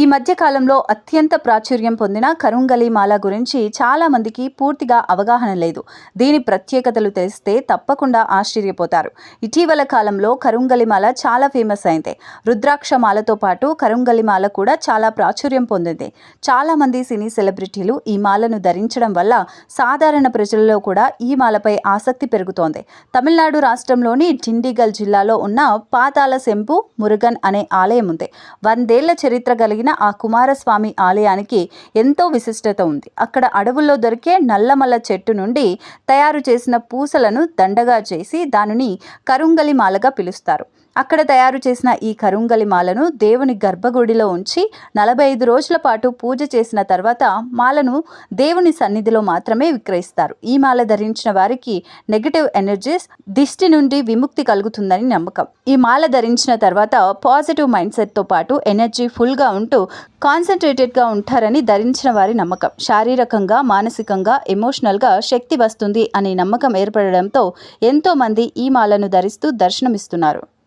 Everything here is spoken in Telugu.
ఈ మధ్య కాలంలో అత్యంత ప్రాచుర్యం పొందిన కరుంగలి మాల గురించి చాలా మందికి పూర్తిగా అవగాహన లేదు. దీని ప్రత్యేకతలు తెలిస్తే తప్పకుండా ఆశ్చర్యపోతారు. ఇటీవల కాలంలో కరుంగలి మాల చాలా ఫేమస్ అయింది. రుద్రాక్ష మాలతో పాటు కరుంగలి మాల కూడా చాలా ప్రాచుర్యం పొందింది. చాలా మంది సినీ సెలబ్రిటీలు ఈ మాలను ధరించడం వల్ల సాధారణ ప్రజలలో కూడా ఈ మాలపై ఆసక్తి పెరుగుతోంది. తమిళనాడు రాష్ట్రంలోని డిండిగల్ జిల్లాలో ఉన్న పాతాల సెంపు మురుగన్ అనే ఆలయం ఉంది. వందేళ్ళ చరిత్ర కలిగిన ఆ కుమారస్వామి ఆలయానికి ఎంతో విశిష్టత ఉంది. అక్కడ అడవుల్లో దొరికే నల్లమల్ల చెట్టు నుండి తయారు చేసిన పూసలను దండగా చేసి దానిని కరుంగలి మాలగా పిలుస్తారు. అక్కడ తయారు చేసిన ఈ కరుంగలి మాలను దేవుని గర్భగుడిలో ఉంచి నలభై ఐదు రోజుల పాటు పూజ చేసిన తర్వాత మాలను దేవుని సన్నిధిలో మాత్రమే విక్రయిస్తారు. ఈ మాల ధరించిన వారికి నెగటివ్ ఎనర్జీస్ దిష్టి నుండి విముక్తి కలుగుతుందని నమ్మకం. ఈ మాల ధరించిన తర్వాత పాజిటివ్ మైండ్ సెట్తో పాటు ఎనర్జీ ఫుల్గా ఉంటూ కాన్సన్ట్రేటెడ్గా ఉంటారని ధరించిన వారి నమ్మకం. శారీరకంగా మానసికంగా ఎమోషనల్గా శక్తి వస్తుంది అనే నమ్మకం ఏర్పడడంతో ఎంతోమంది ఈ మాలను ధరిస్తూ దర్శనమిస్తున్నారు.